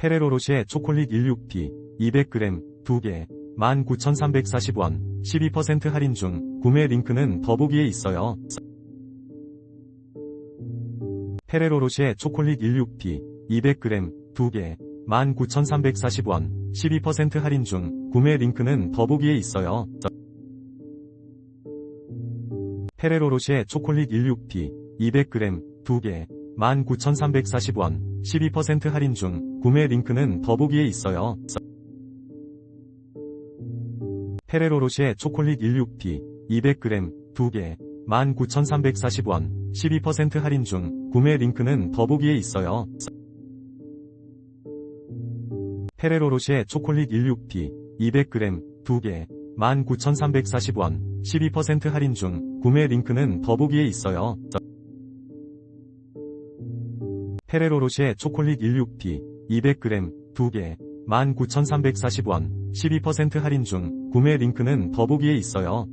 페레로로쉐 초콜릿 16P 200g 2개 19,340원 12% 할인 중 구매 링크는 더보기에 있어요. 페레로로쉐 초콜릿 16P 200g 2개 19,340원 12% 할인 중 구매 링크는 더보기에 있어요. 페레로로쉐 초콜릿 16P 200g 2개 19,340원 12% 할인 중 구매 링크는 더보기에 있어요. 페레로 로쉐 초콜릿 16P 200g 2개 19,340원 12% 할인 중 구매 링크는 더보기에 있어요. 페레로 로쉐 초콜릿 16P 200g 2개 19,340원 12% 할인 중 구매 링크는 더보기에 있어요. 페레로로쉐 초콜릿 16P 200g 2개 19,340원 12% 할인 중 구매 링크는 더보기에 있어요.